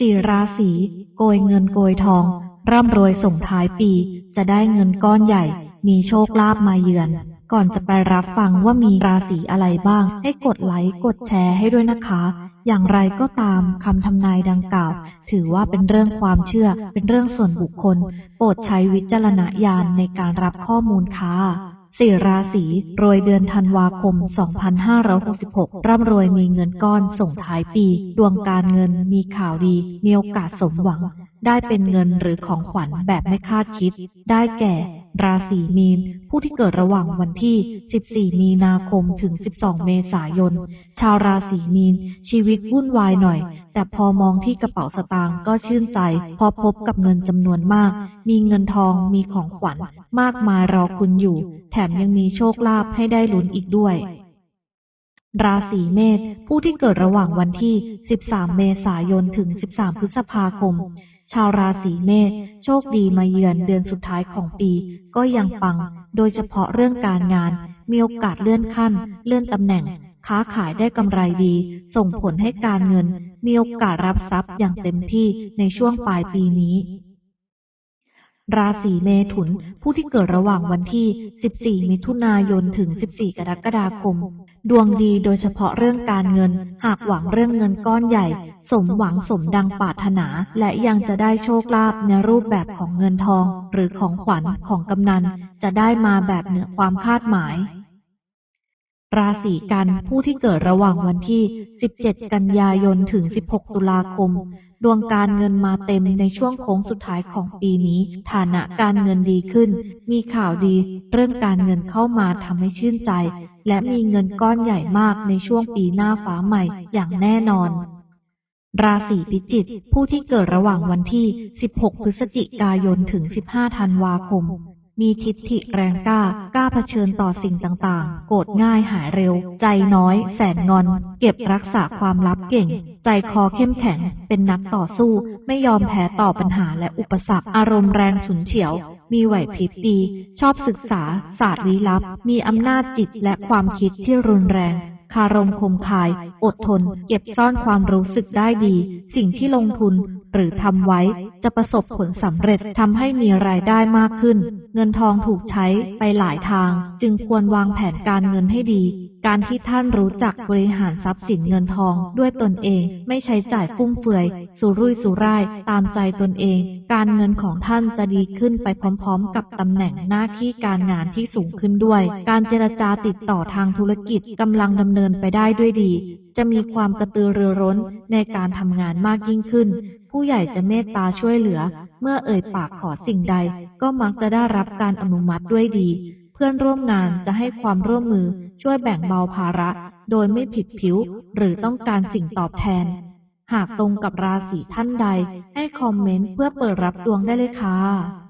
สี่ราศีโกยเงินโกยทอง ร่ำรวยส่งท้ายปี จะได้เงินก้อนใหญ่ มีโชคลาภมาเยือน ก่อนจะไปรับฟังว่ามีราศีอะไรบ้าง ให้กดไลค์กดแชร์ให้ด้วยนะคะ อย่างไรก็ตามคำทำนายดังกล่าว ถือว่าเป็นเรื่องความเชื่อ เป็นเรื่องส่วนบุคคล โปรดใช้วิจารณญาณในการรับข้อมูลค่ะ สี่ราศีรวยเดือนธันวาคม 2566 ร่ำรวยมีเงินก้อนส่งท้ายปี ดวงการเงินมีข่าวดี มีโอกาสสมหวัง ได้เป็นเงินหรือของขวัญแบบไม่คาดคิด ได้แก่ ราศีมีน ผู้ที่เกิดระหว่างวันที่ 14 มีนาคมถึง 12 เมษายน ชาวราศีมีน ชีวิตวุ่นวายหน่อย แต่พอมองที่กระเป๋าสตางค์ก็ชื่นใจ พอพบกับเงินจำนวนมาก มีเงินทอง มีของขวัญ มากมายรอคุณอยู่ แถมยังมีโชคลาภให้ได้ลุ้นอีกด้วยราศีเมษผู้ที่เกิดระหว่างวันที่ 13 เมษายน ถึง 13 พฤษภาคม ชาวราศีเมษโชคดีมาเยือนเดือนสุดท้ายของปี ก็ยังปัง โดยเฉพาะเรื่องการงาน มีโอกาสเลื่อนขั้น เลื่อนตำแหน่ง ค้าขายได้กำไรดี ส่งผลให้การเงิน มีโอกาสรับทรัพย์อย่างเต็มที่ในช่วงปลายปีนี้ราศีเมถุน ผู้ที่เกิดระหว่างวันที่ 14 มิถุนายน ถึง 14 กรกฎาคม ดวงดีโดยเฉพาะเรื่องการเงิน หากหวังเรื่องเงินก้อนใหญ่ สมหวังสมดังปรารถนา และยังจะได้โชคลาภในรูปแบบของเงินทอง หรือของขวัญของกำนัน จะได้มาแบบเหนือความคาดหมาย ราศีกันผู้ที่เกิดระหว่างวันที่ 17 กันยายนถึง 16 ตุลาคม ดวงการเงินมาเต็มในช่วงโค้งสุดท้ายของปีนี้ ฐานะการเงินดีขึ้น มีข่าวดี เรื่องการเงินเข้ามาทำให้ชื่นใจ และมีเงินก้อนใหญ่มากในช่วงปีหน้าฟ้าใหม่อย่างแน่นอน ราศีพิจิกผู้ที่เกิดระหว่างวันที่ 16 พฤศจิกายน ถึง 15 ธันวาคม มีทิฏฐิแรงกล้า กล้าเผชิญต่อสิ่งต่างๆ โกรธง่ายหายเร็ว ใจน้อย แสนงอน เก็บรักษาความลับเก่ง ใจคอเข้มแข็ง เป็นนักต่อสู้ ไม่ยอมแพ้ต่อปัญหาและอุปสรรค อารมณ์แรงฉุนเฉียว มีไหวพริบดี ชอบศึกษา ศาสตร์ลี้ลับ มีอำนาจจิตและความคิดที่รุนแรง คารมคมคาย อดทน เก็บซ่อนความรู้สึกได้ดี สิ่งที่ลงทุนหรือทำไว้จะประสบผลสำเร็จทำให้มีรายได้มากขึ้น เงินทองถูกใช้ไปหลายทาง จึงควรวางแผนการเงินให้ดี การที่ท่านรู้จักบริหารทรัพย์สินเงินทองด้วยตนเอง ไม่ใช้จ่ายฟุ่มเฟือย สุรุ่ยสุร่าย ตามใจตนเอง การเงินของท่านจะดีขึ้นไปพร้อมๆ กับตำแหน่งหน้าที่การงานที่สูงขึ้นด้วย การเจรจาติดต่อทางธุรกิจกำลังดำเนินไปได้ด้วยดี จะมีความกระตือรือร้นในการทำงานมากยิ่งขึ้น ผู้ใหญ่จะเมตตาช่วยเหลือ เมื่อเอ่ยปากขอสิ่งใด ก็มักจะได้รับการอนุมัติด้วยดี พื่อนร่วมงานจะให้ความร่วมมือช่วยแบ่งเบาภาระ โดยไม่ผิดผิวหรือต้องการสิ่งตอบแทน หากตรงกับราศีท่านใดให้คอมเมนต์เพื่อเปิดรับดวงได้เลยค่ะ